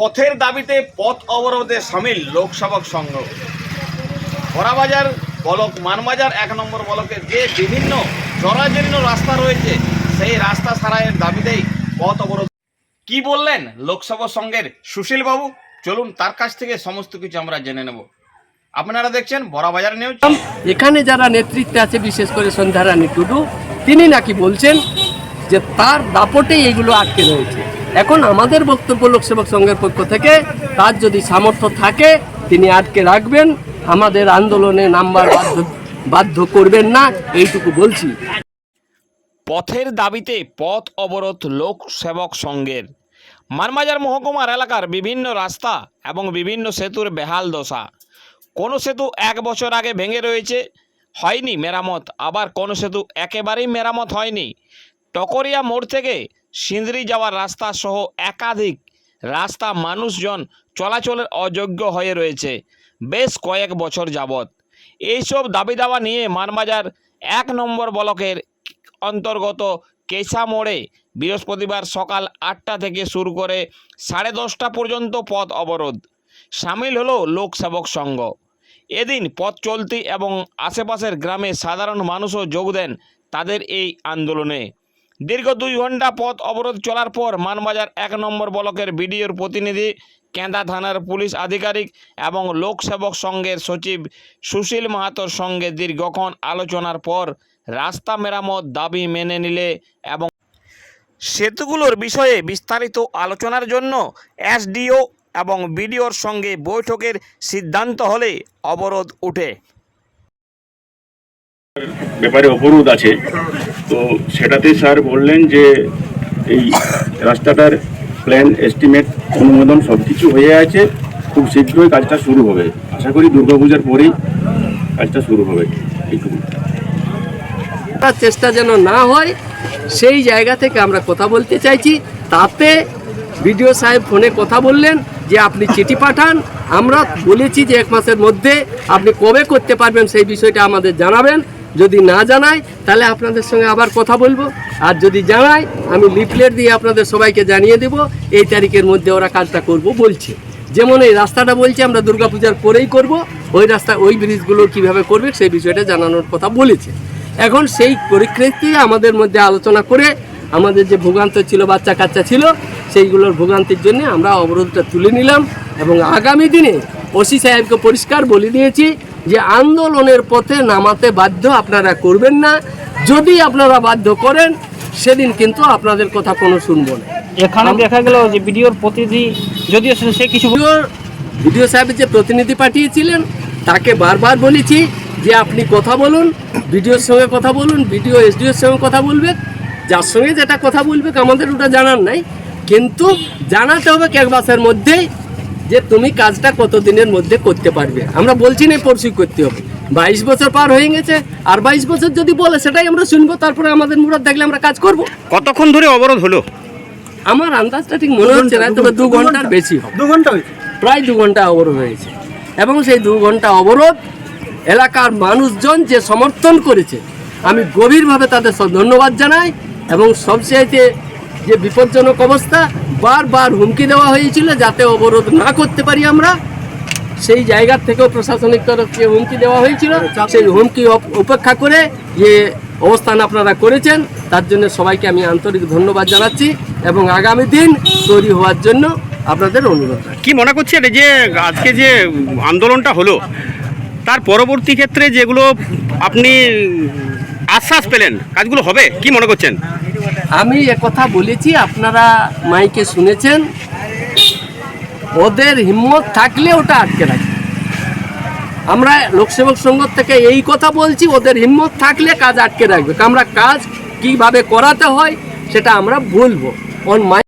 পথের দাবিতে পথ অবরোধে সামিল লোকসভক সংঘ। বড়াবাজার বলক, মানবাজার এক নম্বর বলকের যে বিভিন্ন জরাজীর্ণ রাস্তা রয়েছে, সেই রাস্তা সারাইয়ের দাবিতেই পথ অবরোধ। কি বললেন লোকসভা সংঘের সুশীল বাবু চলুন তার কাছ থেকে সমস্ত কিছু আমরা জেনে নেব। আপনারা দেখছেন বড়াবাজার নিউজ। এখানে যারা নেতৃত্বে আছে, বিশেষ করে সন্ধ্যারানী টুডু, তিনি নাকি বলছেন যে তার দাপটেই এগুলো আটকে রয়েছে। এখন আমাদের বক্তব্য লোকসেবক সংঘের পক্ষ থেকে, তার যদি সামর্থ্য থাকে, তিনি আটকে রাখবেন। আমাদের আন্দোলনে নাম্বার বাধ্য বাধ্য করবেন না, এইটুকু বলছি। পথের দাবিতে পথ অবরোধ লোক সেবক সংঘের। মানবাজার মহকুমার এলাকার বিভিন্ন রাস্তা এবং বিভিন্ন সেতুর বেহাল দশা। কোনো সেতু এক বছর আগে ভেঙে রয়েছে, হয়নি মেরামত। আবার কোনো সেতু একেবারেই মেরামত হয়নি। টকরিয়া মোড় থেকে সিন্দ্রি যাওয়ার রাস্তা সহ একাধিক রাস্তা মানুষজন চলাচলের অযোগ্য হয়ে রয়েছে বেশ কয়েক বছর যাবৎ। এইসব দাবি দাওয়া নিয়ে মানবাজার এক নম্বর ব্লকের অন্তর্গত কেশা মোড়ে বৃহস্পতিবার সকাল আটটা থেকে শুরু করে সাড়ে দশটা পর্যন্ত পথ অবরোধ সামিল হলো লোকসেবক সংঘ। এদিন পথ চলতি এবং আশেপাশের গ্রামে সাধারণ মানুষও যোগ দেন তাদের এই আন্দোলনে। দীর্ঘ দুই ঘণ্টা পথ অবরোধ চলার পর মানবাজার এক নম্বর ব্লকের বিডিওর প্রতিনিধি, কেন্দা থানার পুলিশ আধিকারিক এবং লোকসেবক সংঘের সচিব সুশীল মাহাতোর সঙ্গে দীর্ঘক্ষণ আলোচনার পর রাস্তা মেরামত দাবি মেনে নিলে এবং সেতুগুলোর বিষয়ে বিস্তারিত আলোচনার জন্য এসডিও এবং বিডিওর সঙ্গে বৈঠকের সিদ্ধান্ত হলে অবরোধ উঠে ব্যাপারে অবরোধ আছে। তো সেটাতে স্যার বললেন যে এই রাস্তাটার প্ল্যান এস্টিমেট অনুমোদন সব কিছু হয়ে আছে। খুব শীঘ্রই কাজটা শুরু হবে। আশা করি দুর্গাপূজার পরেই কাজটা শুরু হবে। এইটুকু। তার চেষ্টা যেন না হয়, সেই জায়গা থেকে আমরা কথা বলতে চাইছি। তাতে বিডিও সাহেব ফোনে কথা বললেন যে আপনি চিঠি পাঠান। আমরা বলেছি যে এক মাসের মধ্যে আপনি কবে করতে পারবেন সেই বিষয়টা আমাদের জানাবেন। যদি না জানাই তাহলে আপনাদের সঙ্গে আবার কথা বলব। আর যদি জানাই আমি লিফলেট দিয়ে আপনাদের সবাইকে জানিয়ে দেব, এই তারিখের মধ্যে ওরা কাজটা করব বলছে। যেমন এই রাস্তাটা বলছে, আমরা দুর্গাপূজার পরেই করব। ওই রাস্তা, ওই ব্রিজগুলো কীভাবে করবে, সেই বিষয়টা জানানোর কথা বলেছে। এখন সেই পরিপ্রেক্ষিতে আমাদের মধ্যে আলোচনা করে, আমাদের যে ভোগান্ত ছিল, বাচ্চা কাচ্চা ছিল, সেইগুলোর ভোগান্তির জন্য আমরা অবরোধটা তুলে নিলাম এবং আগামী দিনে ওসি সাহেবকে পরিষ্কার বলে দিয়েছি যে আন্দোলনের পথে নামাতে বাধ্য আপনারা করবেন না। যদি আপনারা বাধ্য করেন সেদিন কিন্তু আপনাদের কথা কোনো শুনব না। এখানে দেখা গেল যে ভিডিওর প্রতিনিধি যদিও সে- কিছু ভিডিও সাহেবের যে প্রতিনিধি পাঠিয়েছিলেন তাকে বারবার বলেছি যে আপনি কথা বলুন ভিডিওর সঙ্গে কথা বলুন ভিডিও এসডিওর সঙ্গে কথা বলবে যার সঙ্গে যেটা কথা বলবে আমাদের ওটা জানার নাই। কিন্তু জানাতে হবে এক মাসের মধ্যেই যে তুমি কাজটা কত দিনের মধ্যে করতে পারবে। আমরা বলছি না পরশু করতে হবে। বাইশ বছর পার হয়ে গেছে আর বাইশ বছর যদি বলে সেটাই আমরা শুনব তারপরে আমাদের মুরাদ দেখলে আমরা কাজ করব। কতক্ষণ ধরে অবরোধ হলো? আমার আন্দাজটা ঠিক মনে হচ্ছে না তবে দু ঘণ্টার বেশি হবে। দু ঘণ্টা হয়েছে। প্রায় দু ঘণ্টা অবরোধ হয়েছে। এবং সেই দু ঘণ্টা অবরোধ এলাকার মানুষজন যে সমর্থন করেছে আমি গভীরভাবে তাদের ধন্যবাদ জানাই এবং সবচেয়ে যে বিপজ্জনক অবস্থা বারবার হুমকি দেওয়া হয়েছিল যাতে অবরোধ না করতে পারি আমরা, সেই জায়গার থেকেও প্রশাসনিক তরফ থেকে হুমকি দেওয়া হয়েছিল। সেই হুমকি উপেক্ষা করে যে অবস্থান আপনারা করেছেন, তার জন্য সবাইকে আমি আন্তরিক ধন্যবাদ জানাচ্ছি এবং আগামী দিন তৈরি হওয়ার জন্য আপনাদের অনুরোধ। কি মনে করছেন যে আজকে যে আন্দোলনটা হলো, তার পরবর্তী ক্ষেত্রে যেগুলো আপনি আশ্বাস পেলেন, কাজগুলো হবে? কি মনে করছেন? আমি কথা বলেছি, আপনারা মাইকে শুনেছেন। ওদের হিম্মত থাকলে ওটা আটকে রাখে। আমরা লোকসেবক সংঘ থেকে এই কথা বলছি, ওদের হিম্মত থাকলে কাজ আটকে রাখবে। আমরা কাজ কীভাবে করাতে হয়, সেটা আমরা বলব। On my